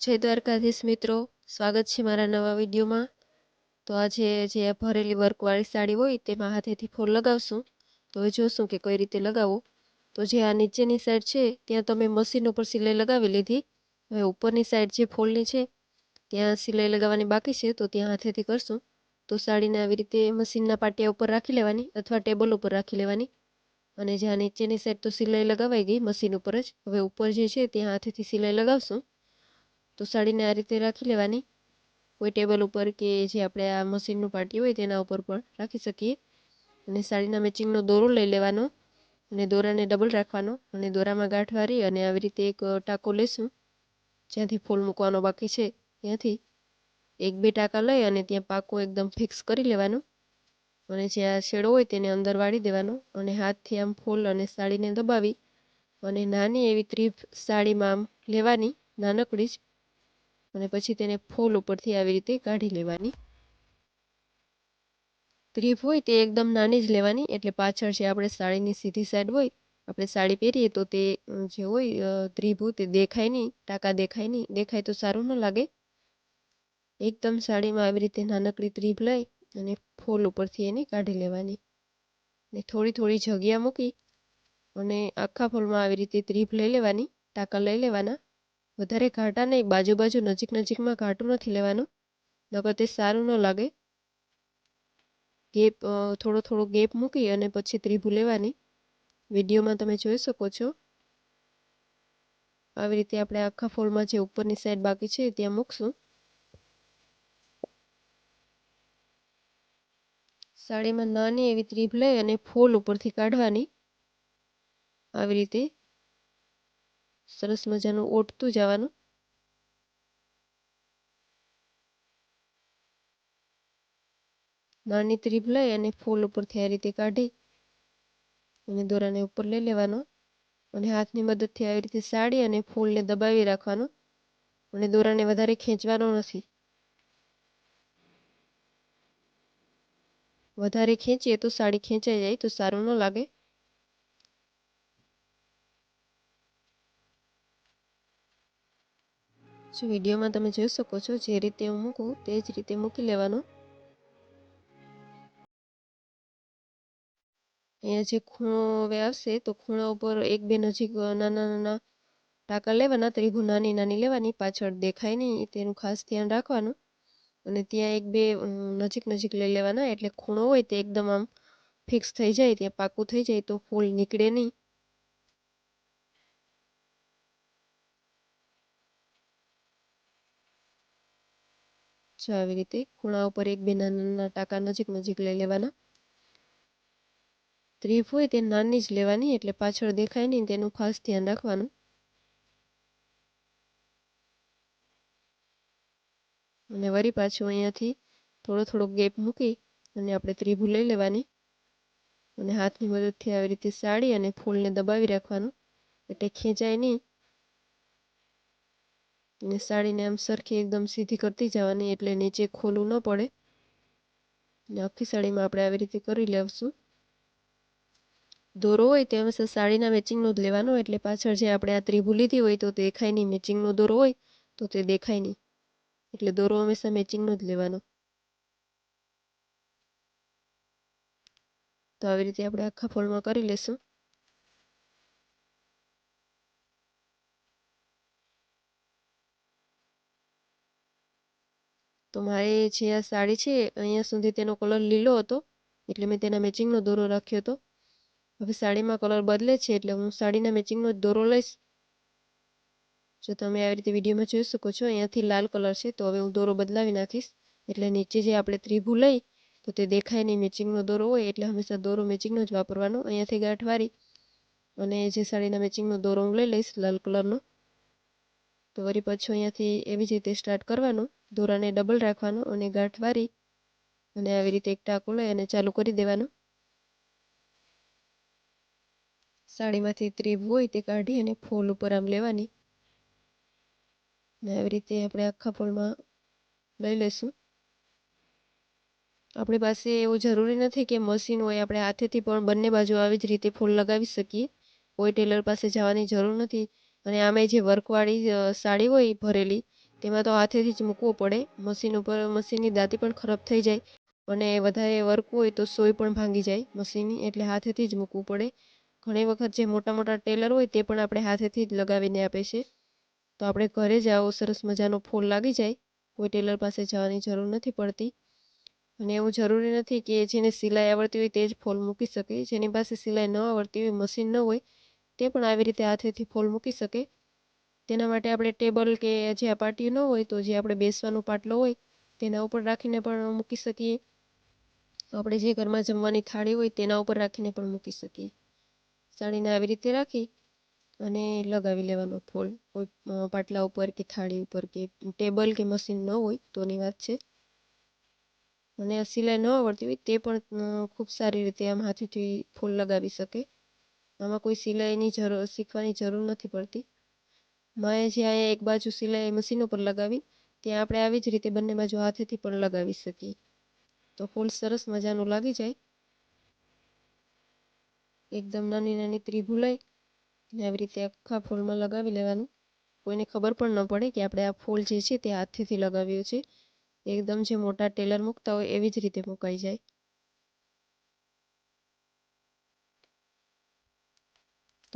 જય દ્વારકાધીશ મિત્રો. સ્વાગત છે મારા નવા વિડીયોમાં. તો આજે જે ભરેલી વર્કવાળી સાડી હોય તેમાં હાથેથી ફોલ લગાવશું. તો હવે જોશું કે કઈ રીતે લગાવવું. તો જે આ નીચેની સાઈડ છે, ત્યાં તમે મશીન ઉપર સિલાઈ લગાવી લીધી. હવે ઉપરની સાઈડ જે ફોલની છે, ત્યાં સિલાઈ લગાવવાની બાકી છે, તો ત્યાં હાથેથી કરશું. તો સાડીને આવી રીતે મશીનના પાટિયા ઉપર રાખી લેવાની અથવા ટેબલ ઉપર રાખી લેવાની. અને જ્યાં નીચેની સાઈડ તો સિલાઈ લગાવાઈ ગઈ મશીન ઉપર જ. હવે ઉપર જે છે, ત્યાં હાથેથી સિલાઈ લગાવશું. તો સાડીને આ રીતે રાખી લેવાની. કોઈ ટેબલ ઉપર કે જે આપણે આ મશીનનું પાટી હોય તેના ઉપર પણ રાખી શકીએ. અને સાડીના મેચિંગનો દોરો લઈ લેવાનો અને દોરાને ડબલ રાખવાનો અને દોરામાં ગાંઠ વારી અને આવી રીતે એક ટાંકો લેશું. જ્યાંથી ફૂલ મૂકવાનો બાકી છે ત્યાંથી એક બે ટાંકા લઈ અને ત્યાં પાકો એકદમ ફિક્સ કરી લેવાનું. અને જે આ શેડો હોય તેને અંદર વાળી દેવાનો અને હાથથી આમ ફૂલ અને સાડીને દબાવી અને નાની એવી ત્રીફ સાડીમાં આમ લેવાની નાનકડી જ. અને પછી તેને ફોલ ઉપરથી આવી રીતે કાઢી લેવાની. ત્રીફ હોય તે એકદમ નાની જ લેવાની, એટલે પાછળ જે આપણે સાડીની સીધી સાઈડ હોય, આપણે સાડી પહેરીએ તો તે જે હોય ત્રીફ હોય તે દેખાય નહીં, ટાંકા દેખાય નહીં, દેખાય તો સારું ન લાગે. એકદમ સાડીમાં આવી રીતે નાનકડી ત્રીભ લઈ અને ફોલ ઉપરથી એને કાઢી લેવાની. ને થોડી થોડી જગ્યા મૂકી અને આખા ફોલમાં આવી રીતે ત્રીભ લઈ લેવાની, ટાંકા લઈ લેવાના. વધારે ઘાટા નહીં બાજુ બાજુ નજીક નજીકમાં ઘાટું નથી લેવાનું. નકર તે સારું ન લાગે. ગેપ થોડો થોડો ગેપ મૂકી અને પછી ત્રીભું લેવાની. વિડીયોમાં તમે જોઈ શકો છો. આવી રીતે આપણે આખા ફોલમાં જે ઉપરની સાઈડ બાકી છે, ત્યાં મૂકશું. સાડીમાં નાની એવી ત્રીભ લઈ અને ફોલ ઉપરથી કાઢવાની. આવી રીતે સરસ મજાનું ઓટતું જવાનું. નાની ત્રીપ લઈ અને ફૂલ ઉપરથી આ રીતે કાઢી અને દોરાને ઉપર લઈ લેવાનો. અને હાથની મદદથી આવી રીતે સાડી અને ફૂલને દબાવી રાખવાનો. અને દોરાને વધારે ખેંચવાનો નથી. વધારે ખેંચીએ તો સાડી ખેંચાઈ જાય તો સારું ન લાગે. જો વિડીયોમાં તમે જોઈ શકો છો જે રીતે હું મૂકું તે જ રીતે મૂકી લેવાનું. અહીંયા જે ખૂણો હવે આવશે તો ખૂણા ઉપર એક બે નજીક નાના નાના ટાંકા લેવાના ત્રિભુ નાની નાની લેવાની, પાછળ દેખાય નહીં, તેનું ખાસ ધ્યાન રાખવાનું. અને ત્યાં એક બે નજીક નજીક લઈ લેવાના, એટલે ખૂણો હોય તે એકદમ આમ ફિક્સ થઈ જાય, ત્યાં પાકું થઈ જાય, તો ફૂલ નીકળે નહીં. જો આવી રીતે ખૂણા ઉપર એક બે નાના ટાંકા નજીક નજીક લઈ લેવાના. ત્રીફ હોય તે નાની જ લેવાની એટલે પાછળ દેખાય નહીં તેનું ખાસ ધ્યાન રાખવાનું. અને વળી પાછું અહીંયાથી થોડો થોડો ગેપ મૂકી અને આપણે ત્રિભુ લઈ લેવાની. અને હાથની મદદથી આવી રીતે સાડી અને ફૂલને દબાવી રાખવાનું. એટલે ખેંચાય નહીં. અને સાડીને આમ સરખી એકદમ સીધી કરતી જવાની એટલે નીચે ખોલું ન પડે. અને આખી સાડીમાં આપણે આવી રીતે કરી લેવશું. દોરો હોય તે હંમેશા સાડીના મેચિંગનો જ લેવાનો એટલે પાછળ જે આપણે આ ત્રિભુ લીધી હોય તો દેખાય નહીં. મેચિંગનો દોરો હોય તો તે દેખાય નહીં. એટલે દોરો હંમેશા મેચિંગનો જ લેવાનો. તો આવી રીતે આપણે આખા ફોલમાં કરી લેશું. તો મારે જે આ સાડી છે, અહીંયા સુધી તેનો કલર લીલો હતો, એટલે મેં તેના મેચિંગનો દોરો રાખ્યો હતો. હવે સાડીમાં કલર બદલે છે, એટલે હું સાડીના મેચિંગનો જ દોરો લઈશ. જો તમે આવી રીતે વિડીયોમાં જોઈ શકો છો, અહીંયાથી લાલ કલર છે, તો હવે હું દોરો બદલાવી નાખીશ. એટલે નીચે જે આપણે ત્રિભુ લઈ, તો તે દેખાય નહીં મેચિંગનો દોરો હોય, એટલે હંમેશા દોરો મેચિંગનો જ વાપરવાનો. અહીંયાથી ગાંઠ વારી અને જે સાડીના મેચિંગનો દોરો હું લઈ લઈશ, લાલ કલરનો. તો વળી પાછું અહીંયાથી એવી જ રીતે સ્ટાર્ટ કરવાનું. દોરાને ડબલ રાખવાનો અને ગાંઠ વારી અને આવી રીતે એક ટાંકો લઈ અને ચાલુ કરી દેવાનું. સાડીમાંથી ત્રીબ હોય તે કાઢી અને ફૂલ ઉપર આમ લેવાની. ને આવી રીતે આપણે આખા ફૂલમાં લઈ લઈશું. આપણી પાસે એવું જરૂરી નથી કે મશીન હોય, આપણે હાથેથી પણ બંને બાજુ આવી જ રીતે ફૂલ લગાવી શકીએ. કોઈ ટેલર પાસે જવાની જરૂર નથી. અને આમે જે વર્કવાળી સાડી હોય ભરેલી, તેમાં તો હાથેથી જ મૂકવો પડે. મશીન ઉપર, મશીનની દાંતી પણ ખરાબ થઈ જાય અને વધારે વર્ક હોય તો સોય પણ ભાંગી જાય મશીનની, એટલે હાથેથી જ મૂકવું પડે. ઘણી વખત જે મોટા મોટા ટેલર હોય તે પણ આપણે હાથેથી જ લગાવીને આપે છે. તો આપણે ઘરે જ આવો સરસ મજાનો ફોલ લાગી જાય. કોઈ ટેલર પાસે જવાની જરૂર નથી પડતી. અને એવું જરૂરી નથી કે જેને સિલાઈ આવડતી હોય તે જ ફોલ મૂકી શકે. જેની પાસે સિલાઈ ન આવડતી હોય, મશીન ન હોય તે પણ આવી રીતે હાથેથી ફોલ મૂકી શકે. તેના માટે આપણે ટેબલ કે જે આ પાટિયું ન હોય તો જે આપણે બેસવાનો પાટલો હોય તેના ઉપર રાખીને પણ મૂકી શકીએ. આપણે જે ઘરમાં જમવાની થાળી હોય તેના ઉપર રાખીને પણ મૂકી શકીએ. સાડીને આવી રીતે રાખી અને લગાવી લેવાનો ફોલ. કોઈ પાટલા ઉપર કે થાળી ઉપર કે ટેબલ કે મશીન ન હોય તોની વાત છે. અને સિલાઈ ન આવડતી હોય તે પણ ખૂબ સારી રીતે આમ હાથેથી ફૂલ લગાવી શકે. આમાં કોઈ સિલાઈની જરૂર, શીખવાની જરૂર નથી પડતી. મેં જ્યાં એક બાજુ સિલાઈ મશીન ઉપર લગાવી, ત્યાં આપણે આવી જ રીતે બંને બાજુ હાથેથી પણ લગાવી શકીએ. તો ફૂલ સરસ મજાનું લાગી જાય. એકદમ નાની નાની ત્રિભુ લઈ અને આવી રીતે આખા ફૂલમાં લગાવી લેવાનું. કોઈને ખબર પણ ન પડે કે આપણે આ ફૂલ જે છે તે હાથેથી લગાવ્યું છે. એકદમ જે મોટા ટેલર મૂકતા હોય એવી જ રીતે મુકાઈ જાય.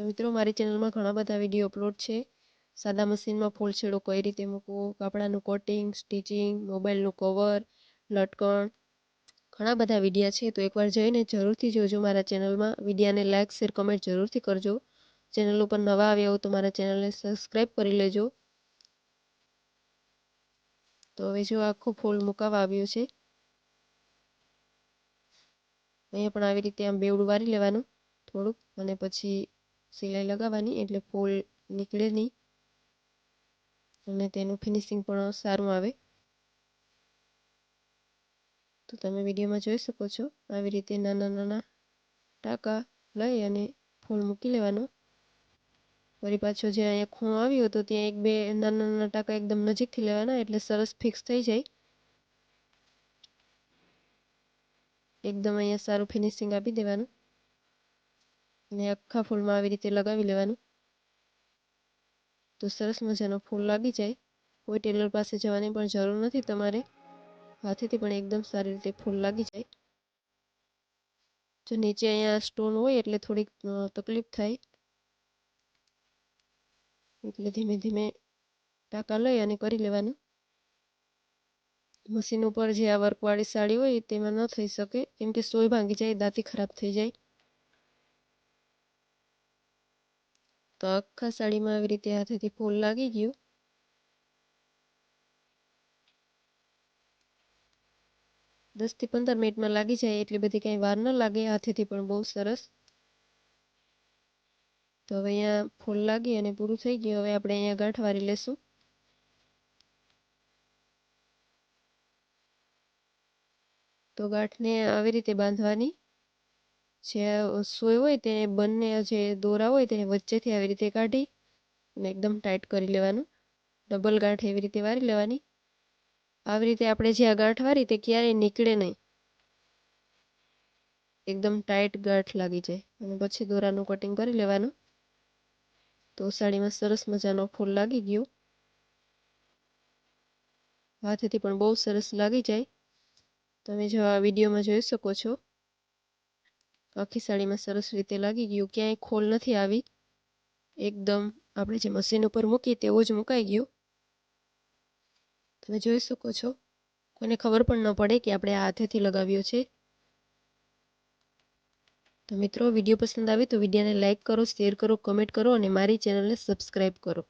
તો મિત્રો, મારી ચેનલમાં ઘણા બધા વીડિયો અપલોડ છે. સાદા મશીનમાં ફૂલ છેડો કઈ રીતે મૂકવો, કપડાનું કોટિંગ સ્ટિચિંગ મોબાઈલનું કવર લટકણ, ઘણા બધા વિડીયા છે. તો એકવાર જઈને જરૂરથી જોજો મારા ચેનલમાં વિડીયાને લાઇક શેર કમેન્ટ જરૂરથી કરજો. ચેનલ ઉપર નવા આવ્યા હો તો મારા ચેનલને સબસ્ક્રાઈબ કરી લેજો. તો હવે જો આખું ફૂલ મુકાવા આવ્યું છે. અહીંયા પણ આવી રીતે આમ બેવડું વારી લેવાનું થોડુંક. અને પછી સિલાઈ લગાવવાની એટલે ફૂલ નીકળે નહીં. અને તેનું ફિનિશિંગ પણ સારું આવે. તો તમે વિડીયોમાં જોઈ શકો છો, આવી રીતે નાના નાના ટાંકા લઈ અને ફૂલ મૂકી લેવાનો. વળી પાછો જે અહીંયા ખૂણો આવ્યો હતો, ત્યાં એક બે નાના નાના ટાંકા એકદમ નજીકથી લેવાના એટલે સરસ ફિક્સ થઈ જાય. એકદમ અહીંયા સારું ફિનિશિંગ આપી દેવાનું. અને આખા ફૂલમાં આવી રીતે લગાવી લેવાનું. તો સરસ મજાનો ફૂલ લાગી જાય. કોઈ ટેલર પાસે જવાની પણ જરૂર નથી તમારે. હાથેથી પણ એકદમ સારી રીતે ફૂલ લાગી જાય. જો નીચે અહીંયા સ્ટોન હોય એટલે થોડીક તકલીફ થાય. એટલે ધીમે ધીમે ટાંકા લઈ અને કરી લેવાનું. મશીન ઉપર જે આ વર્કવાળી સાડી હોય તેમાં ન થઈ શકે. કેમ કે સોય ભાંગી જાય, દાંતી ખરાબ થઈ જાય. તો આખા સાડીમાં આવી રીતે હાથેથી ફૂલ લાગી ગયું. દસથી પંદર મિનિટમાં લાગી જાય એટલી બધી કંઈ વાર ન લાગે, હાથેથી પણ બહુ સરસ. તો હવે અહીંયા ફૂલ લાગી અને પૂરું થઈ ગયું. હવે આપણે અહીંયા ગાંઠ વારી લેશું. તો ગાંઠને આવી રીતે બાંધવાની. જે સોય હોય તેને બંને જે દોરા હોય તેને વચ્ચેથી આવી રીતે કાઢી અને એકદમ ટાઈટ કરી લેવાનું. ડબલ ગાંઠ એવી રીતે વારી લેવાની. આવી રીતે આપણે જે આ ગાંઠ વારી તે ક્યારેય નીકળે નહીં. એકદમ ટાઈટ ગાંઠ લાગી જાય અને પછી દોરાનું કટિંગ કરી લેવાનું. તો સાડીમાં સરસ મજાનો ફૂલ લાગી ગયો. હાથેથી પણ બહુ સરસ લાગી જાય. તમે જો આ વિડીયોમાં જોઈ શકો છો. આખી સાડીમાં સરસ રીતે લાગી ગયું. ક્યાંય ખોલ નથી આવી. એકદમ આપણે જે મશીન ઉપર મૂકી તેવો જ મુકાઈ ગયો. તમે જોઈ શકો છો. કોઈને ખબર પણ ન પડે કે આપણે આ હાથેથી લગાવ્યો છે. તો મિત્રો, વીડિયો પસંદ આવે તો વિડીયોને લાઇક કરો શેર કરો કમેન્ટ કરો અને મારી ચેનલને સબસ્ક્રાઈબ કરો.